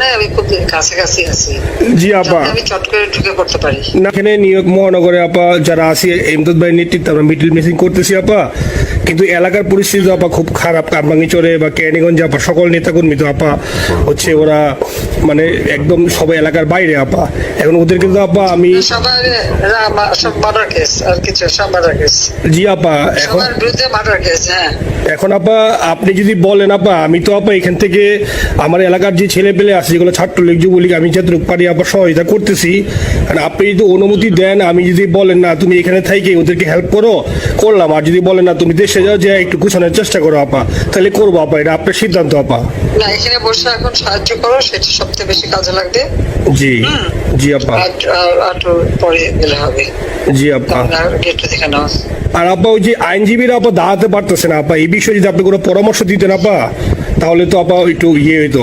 নেই আমি খুব কাছাকাছি আছি। জি আপা। আমি চট করে ঢুকে পড়তে পারি। না এখানে নিউ ইয়র্ক মহানগরে আপা যারা আছি এমদাদ ভাই নেতৃত্বে আমরা মিডিল মেসিং করতেছি আপা। কিন্তু এলাকার পরিস্থিতি তো আপা খুব খারাপ। কামরাঙ্গিচরে বা ক্যানিগঞ্জে আপা সকল নেতাকর্মী তো আপা হচ্ছে ওরা মানে একদম সবাই এলাকার বাইরে আপা। এখন ওদের কিন্তু আপা আমি জি আপা এখন হ্যাঁ। এখন আপা আপনি যদি বলেন আপা আমি তো আপা এখান থেকে আমার এলাকার যে ছেলে পেলে আছে যেগুলো ছাত্রলীগ যুবলীগ আমি যতটুকু পারি আপা সহায়তা করতেছি আর আপনি যদি অনুমতি দেন আমি যদি বলেন না তুমি এখানে থাইকে ওদেরকে হেল্প করো করলাম। আর যদি বলেন না তুমি দেশে যাও যে একটু গুছানোর চেষ্টা করো আপা। তাহলে করব আপা এটা আপনার সিদ্ধান্ত আপা। না এখানে বসে এখন সাহায্য করো সেটা সবচেয়ে বেশি কাজে লাগবে। জি জি আপা। আর পরে গেলে হবে। জি আপা। গেটটা দেখে নাও। আর আপা ওই যে আইনজীবীরা আপা দাঁড়াতে পারতেছে না আপা। এই বিষয়ে যদি আপনি কোনো পরামর্শ দিতেন আপা তাহলে তো আপা একটু ইয়ে হইতো।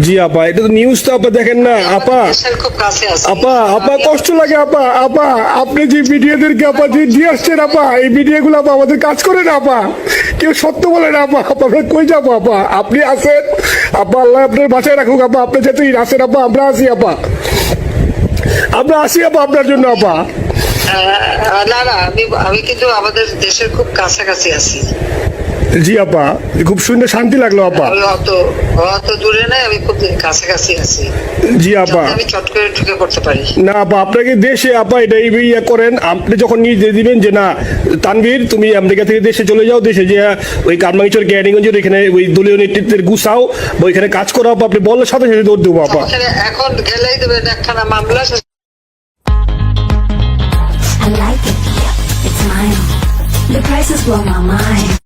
জি আপা এটা তো নিউজ তো আপা দেখেন না আপা। দেশের খুব কাছে আছে। আপা আপা কষ্ট লাগে আপা আপা আপনি যে আপা যে দিয়ে আসছেন আপা এই ভিডিওগুলো আপা আমাদের কাজ করে না আপা। কেউ সত্য বলে না আপা কই যাব আপা? আপনি আছেন? আপা আল্লাহ আপনার বাসায় রাখুক আপা আপনি আপা আমরা আসি আপা। আমরা আসি আপা আপনার জন্য আপা। না না আমি আমি কিন্তু আমাদের দেশের খুব কাছাকাছি আছি। জি আপা খুব শুনে শান্তি লাগল আপা অত দূরে নাই আমি খুব কাছাকাছি আছি জি আপা আমি চট করে ঢুকে পড়তে পারি না আপা আপনাকে দেশে আপা এটা এই ইয়ে করেন আপনি যখন নিজে দিবেন যে না তানভীর তুমি আমেরিকা থেকে দেশে চলে যাও দেশে যে ওই কারমাঙ্গিচর গ্যারিগঞ্জের এখানে ওই দলীয় নেতৃত্বের গুছাও বা ওইখানে কাজ করো আপা আপনি বললে সাথে সাথে দৌড় দেবো আপা এখন গেলেই দেবেন একখানা মামলা I like it. It's mine. The prices blow my mind.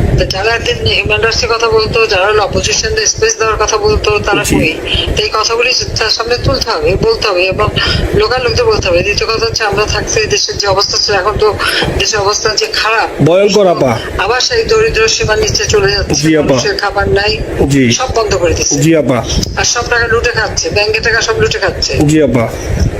যারা একদিন হিউম্যান কথা বলতো যারা অপোজিশন স্পেস দেওয়ার কথা বলতো তারা কই? তো এই কথাগুলি সামনে তুলতে হবে বলতে হবে এবং লোকাল লোকদের বলতে হবে। দ্বিতীয় কথা হচ্ছে আমরা থাকতে দেশের যে অবস্থা ছিল এখন তো দেশের অবস্থা যে খারাপ ভয়ঙ্কর আপা। আবার সেই দরিদ্র সীমার নিচে চলে যাচ্ছে মানুষের খাবার নাই। সব বন্ধ করে দিচ্ছে। জি আপা। আর সব টাকা লুটে খাচ্ছে ব্যাংকে টাকা সব লুটে খাচ্ছে। জি আপা।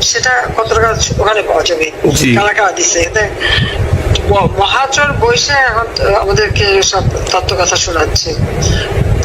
সেটা কত টাকা ওখানে পাওয়া যাবে? কারাকা কারা কারা দিচ্ছে ম- মহাচর বৈশে এখন আমাদেরকে সব তত্ত্ব কথা শোনাচ্ছে।